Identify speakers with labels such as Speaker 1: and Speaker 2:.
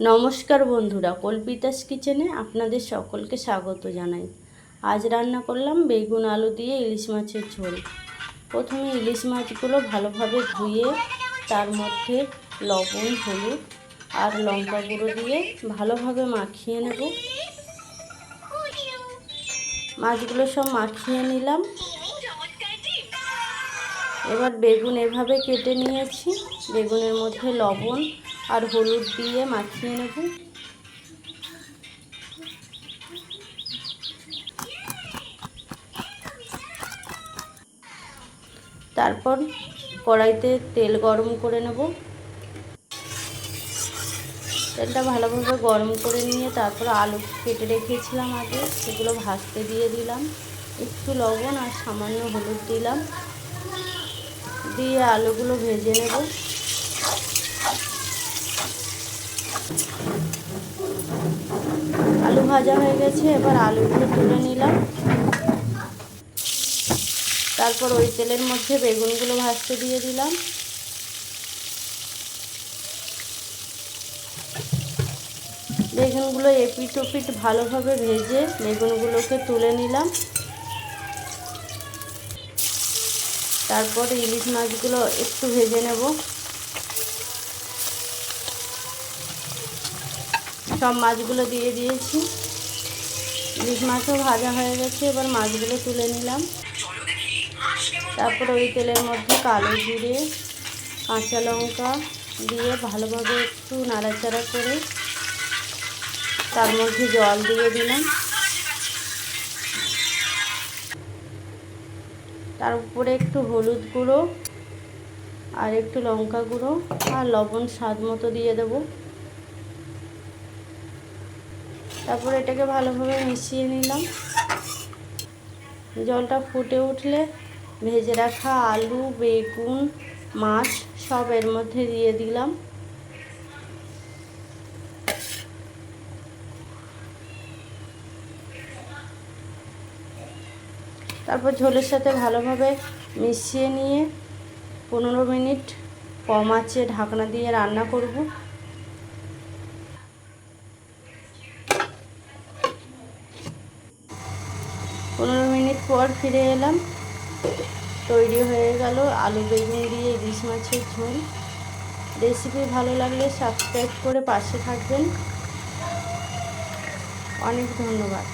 Speaker 1: নমস্কার বন্ধুরা, কল্পিতাস কিচেনে আপনাদের সকলকে স্বাগত জানাই। আজ রান্না করলাম বেগুন আলু দিয়ে ইলিশ মাছের ঝোল। প্রথমে ইলিশ মাছগুলো ভালোভাবে ধুয়ে, তার মধ্যে লবণ, হলুদ আর লঙ্কা গুঁড়ো দিয়ে ভালোভাবে মাখিয়ে নেব। মাছগুলো সব মাখিয়ে নিলাম। এবার বেগুন এভাবে কেটে নিয়েছি। বেগুনের মধ্যে লবণ আর হলুদ দিয়ে মাখিয়ে নেব। তারপর কড়াইতে তেল গরম করে নেব। তেলটা ভালোভাবে গরম করে নিয়ে তারপর আলু কেটে রেখেছিলাম আগে, সেগুলো ভাজতে দিয়ে দিলাম। একটু লবণ আর সামান্য হলুদ দিলাম। দিয়ে আলুগুলো ভেজে নেব। আলু ভাজা হয়ে গেছে, এবার আলুগুলো তুলে নিলাম। তারপর ওই তেলের মধ্যে বেগুনগুলো ভাজতে দিয়ে দিলাম। বেগুনগুলো এপিট ওপিট ভালোভাবে ভেজে বেগুনগুলোকে তুলে নিলাম। তারপর ইলিশ মাছগুলো একটু ভেজে নেব। সব মাছগুলো দিয়ে দিয়েছি। ইলিশ মাছও ভাজা হয়ে গেছে, এবার মাছগুলো তুলে নিলাম। তারপর ওই তেলের মধ্যে কালো জিরে, কাঁচা লঙ্কা দিয়ে ভালোভাবে একটু নাড়াচাড়া করে তার মধ্যে জল দিয়ে দিলাম। তার উপরে একটু হলুদ গুঁড়ো আর একটু লঙ্কা গুঁড়ো আর লবণ স্বাদ মতো দিয়ে দেব। তারপর এটাকে ভালোভাবে মিশিয়ে নিলাম। জলটা ফুটে উঠলে ভেজে রাখা আলু, বেগুন, মাছ সব এর মধ্যে দিয়ে দিলাম। তারপর ঝোলের সাথে ভালোভাবে মিশিয়ে নিয়ে পনেরো মিনিট কম আছে ঢাকনা দিয়ে রান্না করব। পনেরো মিনিট পর ফিরে এলাম। তৈরি হয়ে গেল আলু বেগুন দিয়ে ইলিশ মাছের ঝোল। রেসিপি ভালো লাগলে সাবস্ক্রাইব করে পাশে থাকবেন। অনেক ধন্যবাদ।